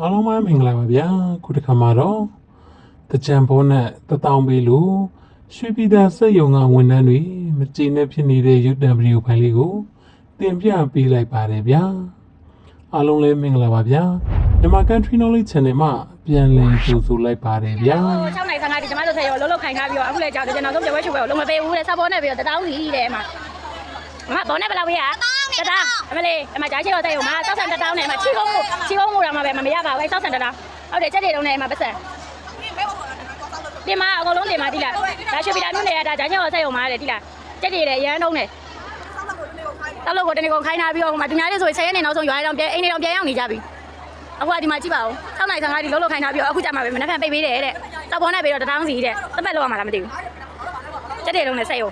အားလုံးပဲမင်္ဂလာပါဗျာခုတစ်ခါမှာတော့တကြံဘောနဲ့တထောင်ပေးလို့ရွှေပြည်သာစက်ယုံကဝန်ထမ်းတွေမကြည်နဲ့ဖြစ်နေတဲ့ရုပ်တံဗီဒီယိုဖိုင်လေးကိုတင်ပြပေးလိုက်ပါတယ်ဗျာအားလုံးလည်းမင်္ဂလာပါဗျာမြန်မာ Country Knowledge Channel မှာပြန်လည်ကြိုဆိုလိုက်ပါတယ်ဗျာ6နိုင်15ဒီကျမတို့ဆက်ရောလုံးလုံးခိုင်ထားပြီးတော့အခုလည်းကြောက်တယ်ကျွန်တော်တို့ပြောဝဲချွေဝဲကိုလုံးမပေးဘူးတဲ့စပေါ်နဲ့ပြီးတော့တတောင်းစီတဲ့မှာမဘောနဲ့ဘယ်လောက်ဝေးရ တတောင်းအမလေးအမကြားချေတော့တဲ့ဟိုမှာစောက်ဆန်တတောင်းနဲ့မှာချီကုန်းကိုချီကုန်းကိုတော့မှပဲမမရပါဘူးအဲစောက်ဆန်တတောင်းဟုတ်တယ်ချက်တွေလုံးနဲ့မှာပတ်စံဒီမှာအကုန်လုံးဒီမှာဒီလားဒါရွှေပြည်တာမြို့နယ်ကဒါကြားချေတော့ဆက်ရုံမှာတဲ့ဒီလားချက်တွေလည်းရမ်းတုံးတယ်တောက်လို့ကိုတနေကုန်ခိုင်းထားပြီးတော့ဟိုမှာသူများတွေဆိုရင်10ရက်နေနောက်ဆုံးရွာတော့ပြန်အိမ်နေတော့ပြန်ရောက်နေကြပြီအခုကဒီမှာကြည့်ပါဦး6နိုင်15ဒီလုံးလုံးခိုင်းထားပြီးတော့အခုကြမှာပဲမနေ့ကပိတ်ပေးတယ်တဲ့တောက်ပေါ်နဲ့ပြီးတော့တတောင်းစီတဲ့တပတ်လောက်ရမှာလားမသိဘူးချက်တွေလုံးနဲ့ဆက်ရုံ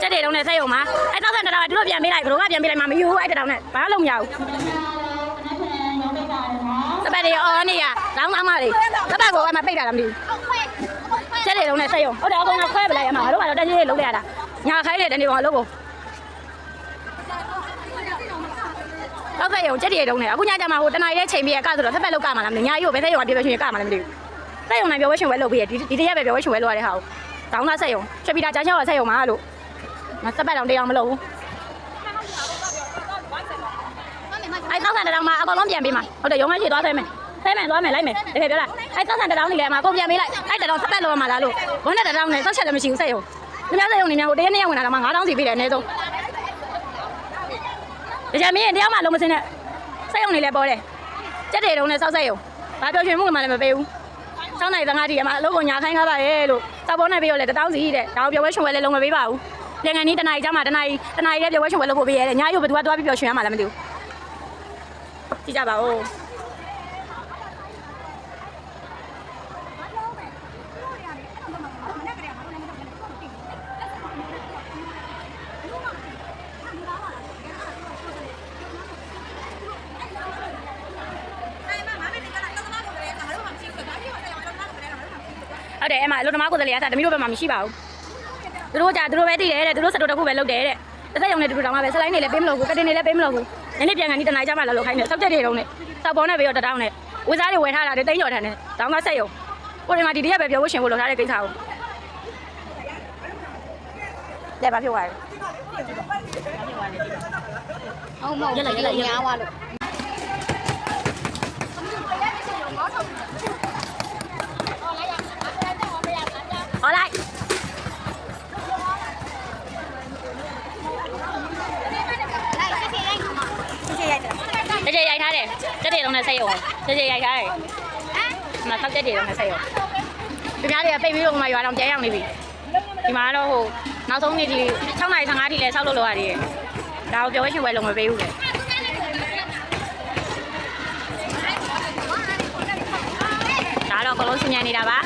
ကျက်တွေတုံးနဲ့ဆက်ရုံမှာအဲတောက်ဆန်တတောင်ကသူတို့ပြန်ပေးလိုက်ဘယ်လိုကပြန်ပေးလိုက်မှမယူဘူးအဲ့တတောင်နဲ့ဘာလို့မရဘူးတပတ်တွေအော်နေရလောင်းလောင်းမလေးတပတ်ကိုအမပိတ်တာလားမသိဘူးကျက်တွေတုံးနဲ့ဆက်ရုံဟုတ်တယ်အကောင်ကခွဲပလိုက်ရမှာတို့ကတော့တန်းကြီးလေးလုံးလိုက်ရတာညာခိုင်းတဲ့တန်းကြီးကောင်အလုပ်ကိုတော့ဆက်ရုံကျက်တွေတုံးနဲ့အခုညကြမှာဟိုတနားရဲချိန်ပြီးရကဆိုတော့တပတ်လောက်ကမှာလားမသိညာကြီးကိုပဲဆက်ရုံကပြေပဲရှင်ကမှာလားမသိဘူးဆက်ရုံနိုင်ပြောဝဲရှင်ဝဲလုပ်ပြီးရဒီဒီတရက်ပဲပြောဝဲရှင်ဝဲလုပ်ရတဲ့ဟာကိုတောင်းသားဆက်ရုံချက်ပြီးတာကြားချောက်ဆက်ရုံမှာလို့ မစက်ပတ်တော့တရားမလုပ်ဘူးအဲ့သောက်ဆန်တတောင်မှာအကောင်လုံးပြန်ပေးမှာဟုတ်တယ်ရုံးမရှိသွားဆဲမယ်ဆဲမယ်သွားမယ်လိုက်မယ်တကယ်ပြောလားအဲ့သောက်ဆန်တတောင်နေလေအမအကုန်ပြန်ပေးလိုက်အဲ့တတောင်စက်ပတ်လို့မှာလားလို့ဘုန်းနဲ့တတောင်နဲ့စောက်ချက်လည်းမရှိဘူးစက်ရုံဒီများစက်ရုံနေများဟိုတရက်နေ့ဝင်လာတော့မှ9000စီပေးတယ်အနည်းဆုံးဒါကြမင်းတရားမှလုံးမစင်းနဲ့စက်ရုံနေလဲပေါ်တယ်ကြက်တွေတုံးနဲ့စောက်စက်ရုံဘာပြောချင်မှုမှလည်းမပေးဘူးဆောင်းနိုင်သငါးတီကမှအလုပ်ကိုညာခိုင်းထားပါရဲ့လို့စောက်ပေါ်နဲ့ပြီးတော့လေတတောင်းစီတဲ့ဒါကိုပြောဝဲရှင်ဝဲလည်းလုံးမပေးပါဘူး ပြန်ကန်နီးတနားရီကျမှတနားရီတနားရီလည်းပြောဝဲရှင်ဝဲလို့ဖို့ပေးရတယ်ညရုပ်ဘယ်သူကသွားပြီးပြောရှင်ရမှာလည်းမသိဘူးကြည့်ကြပါဦးဟုတ်တယ်အဲ့မှာအလုပ်သမားကိုယ်စားလှယ်ကတမီးတို့ဘက်မှာမရှိပါဘူး သူတို့ကြာသူတို့ပဲတည်တယ်တဲ့သူတို့စတိုတစ်ခုပဲလုပ်တယ်တဲ့တစ်သက်ရုံနဲ့တူတူတောင်မှပဲစလိုင်းနေလည်းပေးမလို့ဘူးကတင်နေလည်းပေးမလို့ဘူးညနေပြန်ကန်ဒီတနားကြမှာလာလို့ခိုင်းတယ်စောက်ချက်တွေတုံးနဲ့စောက်ပေါ်နဲ့ပြီးတော့တတောင်းနဲ့ဝစားတွေဝယ်ထားတာတွေတိန်းကျော်ထန်တယ်တောင်းကဆက်ရုံကိုဒီမှာဒီတရက်ပဲပြောဖို့ရှင်ဖို့လုပ်ထားတဲ့ကိစ္စကိုလက်ပါဖြစ်သွားတယ်ဟုတ်မဟုတ်ရက်လိုက်ရက်လိုက်ညားသွားလို့ လိုက်ဆက်ရိုက်ခါမှာကြကြရိုက်ထားတယ်ကြက်တွေတုံးနဲ့ဆက်ရုံကြကြရိုက်ထားတယ်မဆောက်ကြက်တွေတုံးနဲ့ဆက်ရုံဒီများတွေကပိတ်ပြီးတော့မှရွာတော့ပြန်ရောက်နေပြီဒီမှာတော့ဟိုနောက်ဆုံးနေ့ဒီ6နာရီ15ထိလဲဆောက်လို့လောက်ရတယ်ဒါကိုပြောဝဲရှင်ဝဲလုံးမပေးဘူးလေဒါတော့အကုန်လုံးဆင်ញံနေတာပါ